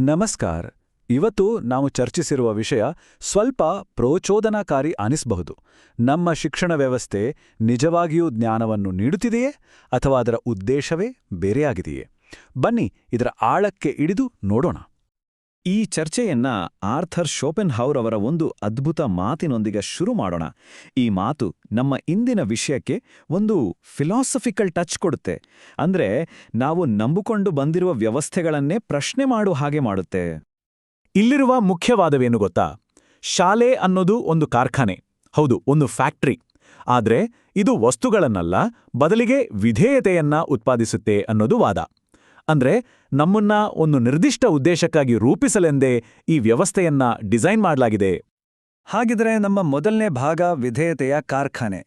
ನಮಸ್ಕಾರ. ಇವತ್ತು ನಾವು ಚರ್ಚಿಸಿರುವ ವಿಷಯ ಸ್ವಲ್ಪ ಪ್ರೋಚೋದನಾಕಾರಿ ಅನಿಸಬಹುದು. ನಮ್ಮ ಶಿಕ್ಷಣ ವ್ಯವಸ್ಥೆ ನಿಜವಾಗಿಯೂ ಜ್ಞಾನವನ್ನು ನೀಡುತ್ತಿದೆಯೇ ಅಥವಾ ಅದರ ಉದ್ದೇಶವೇ ಬೇರೆಯಾಗಿದೆಯೇ? ಬನ್ನಿ ಇದರ ಆಳಕ್ಕೆ ಇಳಿದು ನೋಡೋಣ. ಈ ಚರ್ಚೆಯನ್ನ ಆರ್ಥರ್ ಶೋಪೆನ್ ಹೌರ್ ಅವರ ಒಂದು ಅದ್ಭುತ ಮಾತಿನೊಂದಿಗೆ ಶುರು ಮಾಡೋಣ. ಈ ಮಾತು ನಮ್ಮ ಇಂದಿನ ವಿಷಯಕ್ಕೆ ಒಂದು ಫಿಲಾಸಫಿಕಲ್ ಟಚ್ ಕೊಡುತ್ತೆ. ಅಂದ್ರೆ ನಾವು ನಂಬಿಕೊಂಡು ಬಂದಿರುವ ವ್ಯವಸ್ಥೆಗಳನ್ನೇ ಪ್ರಶ್ನೆ ಮಾಡು ಹಾಗೆ ಮಾಡುತ್ತೆ. ಇಲ್ಲಿರುವ ಮುಖ್ಯವಾದವೇನು ಗೊತ್ತಾ? ಶಾಲೆ ಅನ್ನೋದು ಒಂದು ಕಾರ್ಖಾನೆ, ಹೌದು, ಒಂದು ಫ್ಯಾಕ್ಟ್ರಿ. ಆದ್ರೆ ಇದು ವಸ್ತುಗಳನ್ನಲ್ಲ, ಬದಲಿಗೆ ವಿಧೇಯತೆಯನ್ನ ಉತ್ಪಾದಿಸುತ್ತೆ ಅನ್ನೋದು ವಾದ. ಅಂದ್ರೆ ನಮ್ಮನ್ನ ಒಂದು ನಿರ್ದಿಷ್ಟ ಉದ್ದೇಶಕ್ಕಾಗಿ ರೂಪಿಸಲೆಂದೇ ಈ ವ್ಯವಸ್ಥೆಯನ್ನ ಡಿಸೈನ್ ಮಾಡಲಾಗಿದೆ. ಹಾಗಿದ್ರೆ ನಮ್ಮ ಮೊದಲನೇ ಭಾಗ ವಿಧೇಯತೆಯ ಕಾರ್ಖಾನೆ.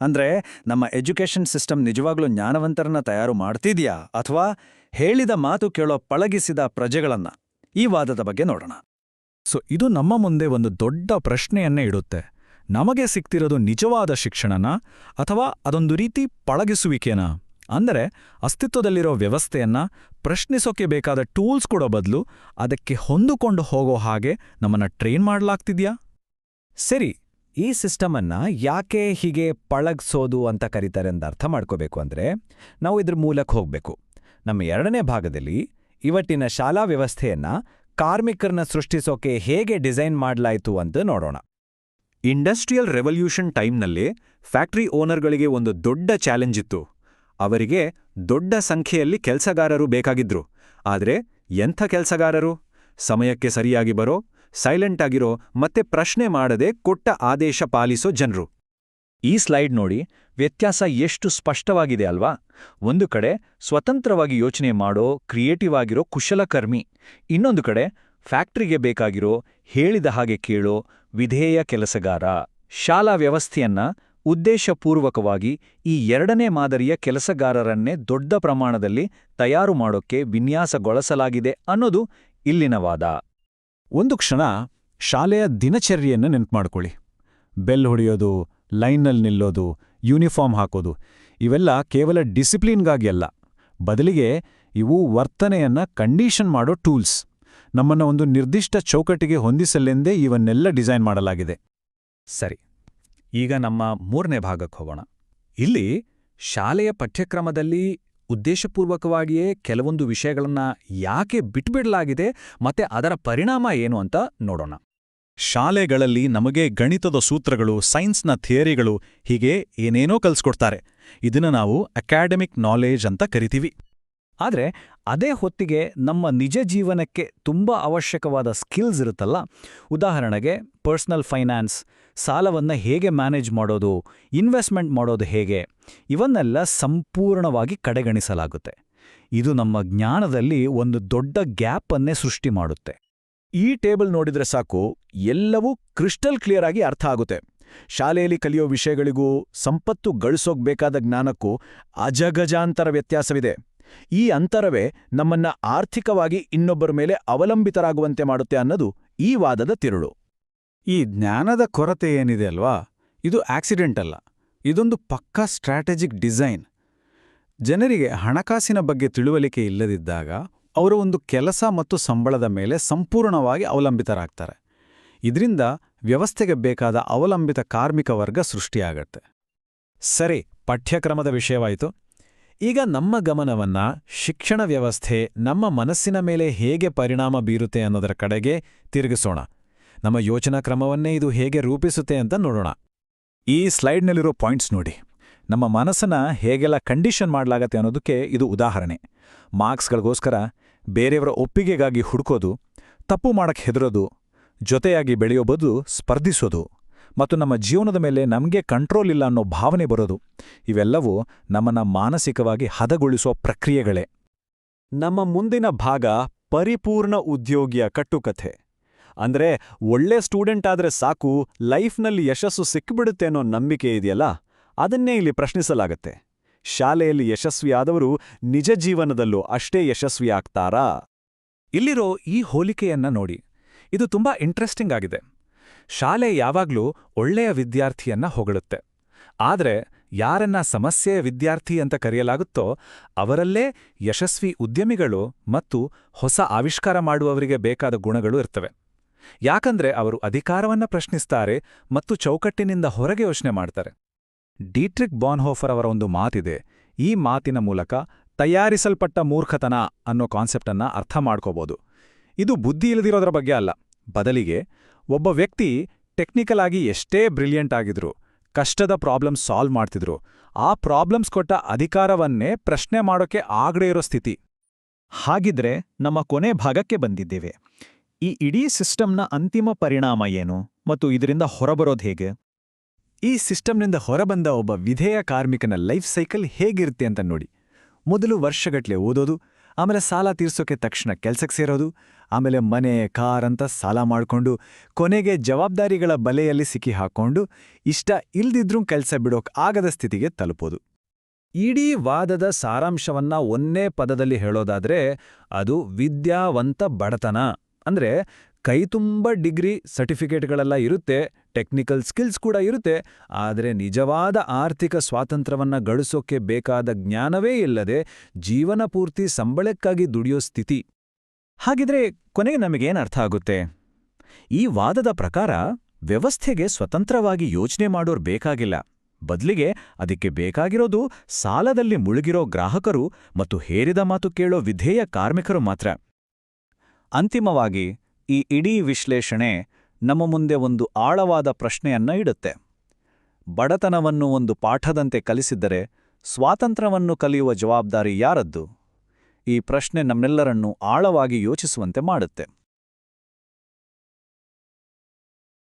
ಅಂದ್ರೆ ನಮ್ಮ ಎಜುಕೇಷನ್ ಸಿಸ್ಟಮ್ ನಿಜವಾಗ್ಲೂ ಜ್ಞಾನವಂತರನ್ನ ತಯಾರು ಮಾಡ್ತಿದ್ಯಾ ಅಥವಾ ಹೇಳಿದ ಮಾತು ಕೇಳೋ ಪಳಗಿಸಿದ ಪ್ರಜೆಗಳನ್ನ? ಈ ವಾದದ ಬಗ್ಗೆ ನೋಡೋಣ. ಸೊ ಇದು ನಮ್ಮ ಮುಂದೆ ಒಂದು ದೊಡ್ಡ ಪ್ರಶ್ನೆಯನ್ನೇ ಇಡುತ್ತೆ. ನಮಗೆ ಸಿಕ್ತಿರೋದು ನಿಜವಾದ ಶಿಕ್ಷಣನ ಅಥವಾ ಅದೊಂದು ರೀತಿ ಪಳಗಿಸುವಿಕೆನಾ? ಅಂದರೆ ಅಸ್ತಿತ್ವದಲ್ಲಿರೋ ವ್ಯವಸ್ಥೆಯನ್ನ ಪ್ರಶ್ನಿಸೋಕೆ ಬೇಕಾದ ಟೂಲ್ಸ್ ಕೊಡೋ ಬದಲು ಅದಕ್ಕೆ ಹೊಂದಿಕೊಂಡು ಹೋಗೋ ಹಾಗೆ ನಮ್ಮನ್ನ ಟ್ರೈನ್ ಮಾಡಲಾಗ್ತಿದ್ಯಾ? ಸರಿ, ಈ ಸಿಸ್ಟಮನ್ನು ಯಾಕೆ ಹೀಗೆ ಪಳಗ್ಸೋದು ಅಂತ ಕರೀತಾರೆ ಅಂತ ಅರ್ಥ ಮಾಡ್ಕೋಬೇಕು ಅಂದ್ರೆ ನಾವು ಇದ್ರ ಮೂಲಕ್ಕೆ ಹೋಗಬೇಕು. ನಮ್ಮ ಎರಡನೇ ಭಾಗದಲ್ಲಿ ಇವತ್ತಿನ ಶಾಲಾ ವ್ಯವಸ್ಥೆಯನ್ನ ಕಾರ್ಮಿಕರನ್ನ ಸೃಷ್ಟಿಸೋಕೆ ಹೇಗೆ ಡಿಸೈನ್ ಮಾಡಲಾಯಿತು ಅಂತ ನೋಡೋಣ. ಇಂಡಸ್ಟ್ರಿಯಲ್ ರೆವಲ್ಯೂಷನ್ ಟೈಮ್ನಲ್ಲೇ ಫ್ಯಾಕ್ಟ್ರಿ ಓನರ್ಗಳಿಗೆ ಒಂದು ದೊಡ್ಡ ಚಾಲೆಂಜ್ ಇತ್ತು. ಅವರಿಗೆ ದೊಡ್ಡ ಸಂಖ್ಯೆಯಲ್ಲಿ ಕೆಲಸಗಾರರು ಬೇಕಾಗಿದ್ರು. ಆದರೆ ಎಂಥ ಕೆಲಸಗಾರರು? ಸಮಯಕ್ಕೆ ಸರಿಯಾಗಿ ಬರೋ ಸೈಲೆಂಟ್ ಆಗಿರೋ ಮತ್ತೆ ಪ್ರಶ್ನೆ ಮಾಡದೆ ಕೊಟ್ಟ ಆದೇಶ ಪಾಲಿಸೋ ಜನರು. ಈ ಸ್ಲೈಡ್ ನೋಡಿ ವ್ಯತ್ಯಾಸ ಎಷ್ಟು ಸ್ಪಷ್ಟವಾಗಿದೆ ಅಲ್ವಾ? ಒಂದು ಕಡೆ ಸ್ವತಂತ್ರವಾಗಿ ಯೋಚನೆ ಮಾಡೋ, ಕ್ರಿಯೇಟಿವ್ ಆಗಿರೋ ಕುಶಲಕರ್ಮಿ, ಇನ್ನೊಂದು ಕಡೆ ಫ್ಯಾಕ್ಟ್ರಿಗೆ ಬೇಕಾಗಿರೋ, ಹೇಳಿದ ಹಾಗೆ ಕೇಳೋ ವಿಧೇಯ ಕೆಲಸಗಾರ. ಶಾಲಾ ವ್ಯವಸ್ಥೆಯನ್ನ ಉದ್ದೇಶಪೂರ್ವಕವಾಗಿ ಈ ಎರಡನೇ ಮಾದರಿಯ ಕೆಲಸಗಾರರನ್ನೇ ದೊಡ್ಡ ಪ್ರಮಾಣದಲ್ಲಿ ತಯಾರು ಮಾಡೋಕ್ಕೆ ವಿನ್ಯಾಸಗೊಳಿಸಲಾಗಿದೆ ಅನ್ನೋದು ಇಲ್ಲಿನ ವಾದ. ಒಂದು ಕ್ಷಣ ಶಾಲೆಯ ದಿನಚರ್ಯೆಯನ್ನು ನೆನ್ಪು ಮಾಡ್ಕೊಳ್ಳಿ ಬೆಲ್ ಹೊಡೆಯೋದು, ಲೈನ್ನಲ್ಲಿ ನಿಲ್ಲೋದು, ಯೂನಿಫಾರ್ಮ್ ಹಾಕೋದು, ಇವೆಲ್ಲ ಕೇವಲ ಡಿಸಿಪ್ಲಿನ್ಗಾಗಿ ಅಲ್ಲ. ಬದಲಿಗೆ ಇವು ವರ್ತನೆಯನ್ನ ಕಂಡೀಷನ್ ಮಾಡೋ ಟೂಲ್ಸ್. ನಮ್ಮನ್ನ ಒಂದು ನಿರ್ದಿಷ್ಟ ಚೌಕಟ್ಟಿಗೆ ಹೊಂದಿಸಲೆಂದೇ ಇವನ್ನೆಲ್ಲ ಡಿಸೈನ್ ಮಾಡಲಾಗಿದೆ. ಸರಿ. ಈಗ ನಮ್ಮ ಮೂರನೇ ಭಾಗಕ್ಕೆ ಹೋಗೋಣ. ಇಲ್ಲಿ ಶಾಲೆಯ ಪಠ್ಯಕ್ರಮದಲ್ಲಿ ಉದ್ದೇಶಪೂರ್ವಕವಾಗಿಯೇ ಕೆಲವೊಂದು ವಿಷಯಗಳನ್ನು ಯಾಕೆ ಬಿಟ್ಬಿಡಲಾಗಿದೆ ಮತ್ತೆ ಅದರ ಪರಿಣಾಮ ಏನು ಅಂತ ನೋಡೋಣ. ಶಾಲೆಗಳಲ್ಲಿ ನಮಗೆ ಗಣಿತದ ಸೂತ್ರಗಳು, ಸೈನ್ಸ್ನ ಥಿಯರಿಗಳು ಹೀಗೆ ಏನೇನೋ ಕಲಿಸ್ಕೊಡ್ತಾರೆ. ಇದನ್ನು ನಾವು ಅಕಾಡೆಮಿಕ್ ನಾಲೆಜ್ ಅಂತ ಕರಿತೀವಿ. ಆದರೆ ಅದೇ ಹೊತ್ತಿಗೆ ನಮ್ಮ ನಿಜ ಜೀವನಕ್ಕೆ ತುಂಬ ಅವಶ್ಯಕವಾದ ಸ್ಕಿಲ್ಸ್ ಇರುತ್ತಲ್ಲ? ಉದಾಹರಣೆಗೆ ಪರ್ಸ್ನಲ್ ಫೈನಾನ್ಸ್, ಸಾಲವನ್ನು ಹೇಗೆ ಮ್ಯಾನೇಜ್ ಮಾಡೋದು, ಇನ್ವೆಸ್ಟ್ಮೆಂಟ್ ಮಾಡೋದು ಹೇಗೆ? ಇವನ್ನೆಲ್ಲ ಸಂಪೂರ್ಣವಾಗಿ ಕಡೆಗಣಿಸಲಾಗುತ್ತೆ. ಇದು ನಮ್ಮ ಜ್ಞಾನದಲ್ಲಿ ಒಂದು ದೊಡ್ಡ ಗ್ಯಾಪನ್ನೇ ಸೃಷ್ಟಿ ಮಾಡುತ್ತೆ. ಈ ಟೇಬಲ್ ನೋಡಿದ್ರೆ ಸಾಕು, ಎಲ್ಲವೂ ಕ್ರಿಸ್ಟಲ್ ಕ್ಲಿಯರ್ ಆಗಿ ಅರ್ಥ ಆಗುತ್ತೆ. ಶಾಲೆಯಲ್ಲಿ ಕಲಿಯೋ ವಿಷಯಗಳಿಗೂ, ಸಂಪತ್ತು ಗಳಿಸೋಗ್ಬೇಕಾದ ಜ್ಞಾನಕ್ಕೂ ಅಜಗಜಾಂತರ ವ್ಯತ್ಯಾಸವಿದೆ. ಈ ಅಂತರವೇ ನಮ್ಮನ್ನ ಆರ್ಥಿಕವಾಗಿ ಇನ್ನೊಬ್ಬರ ಮೇಲೆ ಅವಲಂಬಿತರಾಗುವಂತೆ ಮಾಡುತ್ತೆ ಅನ್ನೋದು ಈ ವಾದದ ತಿರುಳು. ಈ ಜ್ಞಾನದ ಕೊರತೆ ಏನಿದೆ ಅಲ್ವಾ? ಇದು ಆಕ್ಸಿಡೆಂಟ್ ಅಲ್ಲ. ಇದೊಂದು ಪಕ್ಕಾ ಸ್ಟ್ರಾಟಜಿಕ್ ಡಿಸೈನ್. ಜನರಿಗೆ ಹಣಕಾಸಿನ ಬಗ್ಗೆ ತಿಳುವಳಿಕೆ ಇಲ್ಲದಿದ್ದಾಗ ಅವರು ಒಂದು ಕೆಲಸ ಮತ್ತು ಸಂಬಳದ ಮೇಲೆ ಸಂಪೂರ್ಣವಾಗಿ ಅವಲಂಬಿತರಾಗ್ತಾರೆ. ಇದರಿಂದ ವ್ಯವಸ್ಥೆಗೆ ಬೇಕಾದ ಅವಲಂಬಿತ ಕಾರ್ಮಿಕ ವರ್ಗ ಸೃಷ್ಟಿಯಾಗತ್ತೆ. ಸರಿ, ಪಠ್ಯಕ್ರಮದ ವಿಷಯವಾಯಿತು. ಈಗ ನಮ್ಮ ಗಮನವನ್ನ ಶಿಕ್ಷಣ ವ್ಯವಸ್ಥೆ ನಮ್ಮ ಮನಸ್ಸಿನ ಮೇಲೆ ಹೇಗೆ ಪರಿಣಾಮ ಬೀರುತ್ತೆ ಅನ್ನೋದರ ಕಡೆಗೆ ತಿರುಗಿಸೋಣ. ನಮ್ಮ ಯೋಚನಾ ಕ್ರಮವನ್ನೇ ಇದು ಹೇಗೆ ರೂಪಿಸುತ್ತೆ ಅಂತ ನೋಡೋಣ. ಈ ಸ್ಲೈಡ್ನಲ್ಲಿರೋ ಪಾಯಿಂಟ್ಸ್ ನೋಡಿ. ನಮ್ಮ ಮನಸ್ಸನ್ನ ಹೇಗೆಲ್ಲ ಕಂಡೀಷನ್ ಮಾಡಲಾಗತ್ತೆ ಅನ್ನೋದಕ್ಕೆ ಇದು ಉದಾಹರಣೆ. ಮಾರ್ಕ್ಸ್ಗಳಿಗೋಸ್ಕರ ಬೇರೆಯವರ ಒಪ್ಪಿಗೆಗಾಗಿ ಹುಡುಕೋದು, ತಪ್ಪು ಮಾಡಕ್ಕೆ ಹೆದರೋದು, ಜೊತೆಯಾಗಿ ಬೆಳೆಯೋ ಬದಲು ಸ್ಪರ್ಧಿಸೋದು. ಮತ್ತು ನಮ್ಮ ಜೀವನದ ಮೇಲೆ ನಮಗೆ ಕಂಟ್ರೋಲ್ ಇಲ್ಲ ಅನ್ನೋ ಭಾವನೆ ಬರೋದು. ಇವೆಲ್ಲವೂ ನಮ್ಮನ್ನ ಮಾನಸಿಕವಾಗಿ ಹದಗೊಳಿಸುವ ಪ್ರಕ್ರಿಯೆಗಳೇ. ನಮ್ಮ ಮುಂದಿನ ಭಾಗ ಪರಿಪೂರ್ಣ ಉದ್ಯೋಗಿಯ ಕಟ್ಟುಕಥೆ. ಅಂದ್ರೆ ಒಳ್ಳೆ ಸ್ಟೂಡೆಂಟ್ ಆದ್ರೆ ಸಾಕು, ಲೈಫ್ನಲ್ಲಿ ಯಶಸ್ಸು ಸಿಕ್ಕಿಬಿಡುತ್ತೆ ಅನ್ನೋ ನಂಬಿಕೆ ಇದೆಯಲ್ಲ? ಅದನ್ನೇ ಇಲ್ಲಿ ಪ್ರಶ್ನಿಸಲಾಗತ್ತೆ. ಶಾಲೆಯಲ್ಲಿ ಯಶಸ್ವಿಯಾದವರು ನಿಜ ಜೀವನದಲ್ಲೂ ಅಷ್ಟೇ ಯಶಸ್ವಿಯಾಗ್ತಾರಾ? ಇಲ್ಲಿರೋ ಈ ಹೋಲಿಕೆಯನ್ನ ನೋಡಿ. ಇದು ತುಂಬಾ ಇಂಟ್ರೆಸ್ಟಿಂಗ್ ಆಗಿದೆ. ಶಾಲೆ ಯಾವಾಗ್ಲೂ ಒಳ್ಳೆಯ ವಿದ್ಯಾರ್ಥಿಯನ್ನ ಹೊಗಳುತ್ತೆ. ಆದರೆ ಯಾರನ್ನ ಸಮಸ್ಯೆಯ ವಿದ್ಯಾರ್ಥಿ ಅಂತ ಕರೆಯಲಾಗುತ್ತೋ ಅವರಲ್ಲೇ ಯಶಸ್ವಿ ಉದ್ಯಮಿಗಳು ಮತ್ತು ಹೊಸ ಆವಿಷ್ಕಾರ ಮಾಡುವವರಿಗೆ ಬೇಕಾದ ಗುಣಗಳು ಇರ್ತವೆ. ಯಾಕಂದ್ರೆ ಅವರು ಅಧಿಕಾರವನ್ನ ಪ್ರಶ್ನಿಸ್ತಾರೆ ಮತ್ತು ಚೌಕಟ್ಟಿನಿಂದ ಹೊರಗೆ ಯೋಚನೆ ಮಾಡ್ತಾರೆ. ಡೀಟ್ರಿಕ್ ಬಾನ್ಹೋಫರ್ ಅವರ ಒಂದು ಮಾತಿದೆ, ಈ ಮಾತಿನ ಮೂಲಕ ತಯಾರಿಸಲ್ಪಟ್ಟ ಮೂರ್ಖತನ ಅನ್ನೋ ಕಾನ್ಸೆಪ್ಟನ್ನ ಅರ್ಥ ಮಾಡ್ಕೋಬೋದು. ಇದು ಬುದ್ಧಿ ಇಲ್ಲದಿರೋದ್ರ ಬಗ್ಗೆ ಅಲ್ಲ, ಬದಲಿಗೆ ಒಬ್ಬ ವ್ಯಕ್ತಿ ಟೆಕ್ನಿಕಲ್ ಆಗಿ ಎಷ್ಟೇ ಬ್ರಿಲಿಯಂಟ್ ಆಗಿದ್ರು, ಕಷ್ಟದ ಪ್ರಾಬ್ಲಮ್ಸ್ ಸಾಲ್ವ್ ಮಾಡ್ತಿದ್ರು, ಆ ಪ್ರಾಬ್ಲಮ್ಸ್ ಕೊಟ್ಟ ಅಧಿಕಾರವನ್ನೇ ಪ್ರಶ್ನೆ ಮಾಡೋಕೆ ಆಗದೆ ಇರೋ ಸ್ಥಿತಿ. ಹಾಗಿದ್ರೆ ನಮ್ಮ ಕೊನೆ ಭಾಗಕ್ಕೆ ಬಂದಿದ್ದೇವೆ. ಈ ಇಡೀ ಸಿಸ್ಟಮ್ನ ಅಂತಿಮ ಪರಿಣಾಮ ಏನು ಮತ್ತು ಇದರಿಂದ ಹೊರಬರೋದು ಹೇಗೆ? ಈ ಸಿಸ್ಟಮ್ನಿಂದ ಹೊರಬಂದ ಒಬ್ಬ ವಿಧೇಯ ಕಾರ್ಮಿಕನ ಲೈಫ್ ಸೈಕಲ್ ಹೇಗಿರುತ್ತೆ ಅಂತ ನೋಡಿ. ಮೊದಲು ವರ್ಷಗಟ್ಲೆ ಓದೋದು ಆಮೇಲೆ ಸಾಲ ತೀರ್ಸೋಕೆ ತಕ್ಷಣ ಕೆಲ್ಸಕ್ಕೆ ಸೇರೋದು, ಆಮೇಲೆ ಮನೆ, ಕಾರ್ ಅಂತ ಸಾಲ ಮಾಡ್ಕೊಂಡು ಕೊನೆಗೆ ಜವಾಬ್ದಾರಿಗಳ ಬಲೆಯಲ್ಲಿ ಸಿಕ್ಕಿ ಹಾಕೊಂಡು ಇಷ್ಟ ಇಲ್ದಿದ್ರೂ ಕೆಲಸ ಬಿಡೋಕ್ ಆಗದ ಸ್ಥಿತಿಗೆ ತಲುಪೋದು. ಇಡೀ ವಾದದ ಸಾರಾಂಶವನ್ನ ಒಂದೇ ಪದದಲ್ಲಿ ಹೇಳೋದಾದ್ರೆ ಅದು ವಿದ್ಯಾವಂತ ಬಡತನ. ಅಂದ್ರೆ ಕೈತುಂಬ ಡಿಗ್ರಿ ಸರ್ಟಿಫಿಕೇಟ್ಗಳೆಲ್ಲ ಇರುತ್ತೆ, ಟೆಕ್ನಿಕಲ್ ಸ್ಕಿಲ್ಸ್ ಕೂಡ ಇರುತ್ತೆ, ಆದರೆ ನಿಜವಾದ ಆರ್ಥಿಕ ಸ್ವಾತಂತ್ರ್ಯವನ್ನ ಗಳಿಸೋಕೆ ಬೇಕಾದ ಜ್ಞಾನವೇ ಇಲ್ಲದೆ ಜೀವನ ಪೂರ್ತಿ ಸಂಬಳಕ್ಕಾಗಿ ದುಡಿಯೋ ಸ್ಥಿತಿ. ಹಾಗಿದ್ರೆ ಕೊನೆಗೆ ನಮಗೇನರ್ಥ ಆಗುತ್ತೆ? ಈ ವಾದದ ಪ್ರಕಾರ ವ್ಯವಸ್ಥೆಗೆ ಸ್ವತಂತ್ರವಾಗಿ ಯೋಚನೆ ಮಾಡೋರ್ ಬೇಕಾಗಿಲ್ಲ. ಬದಲಿಗೆ ಅದಕ್ಕೆ ಬೇಕಾಗಿರೋದು ಸಾಲದಲ್ಲಿ ಮುಳುಗಿರೋ ಗ್ರಾಹಕರು ಮತ್ತು ಹೇರಿದ ಮಾತು ಕೇಳೋ ವಿಧೇಯ ಕಾರ್ಮಿಕರು ಮಾತ್ರ. ಅಂತಿಮವಾಗಿ ಈ ಇಡೀ ವಿಶ್ಲೇಷಣೆ ನಮ್ಮ ಮುಂದೆ ಒಂದು ಆಳವಾದ ಪ್ರಶ್ನೆಯನ್ನ ಇಡುತ್ತೆ. ಬಡತನವನ್ನು ಒಂದು ಪಾಠದಂತೆ ಕಲಿಸಿದ್ದರೆ ಸ್ವಾತಂತ್ರ್ಯವನ್ನು ಕಲಿಯುವ ಜವಾಬ್ದಾರಿ ಯಾರದ್ದು? ಈ ಪ್ರಶ್ನೆ ನಮ್ಮೆಲ್ಲರನ್ನೂ ಆಳವಾಗಿ ಯೋಚಿಸುವಂತೆ ಮಾಡುತ್ತೆ.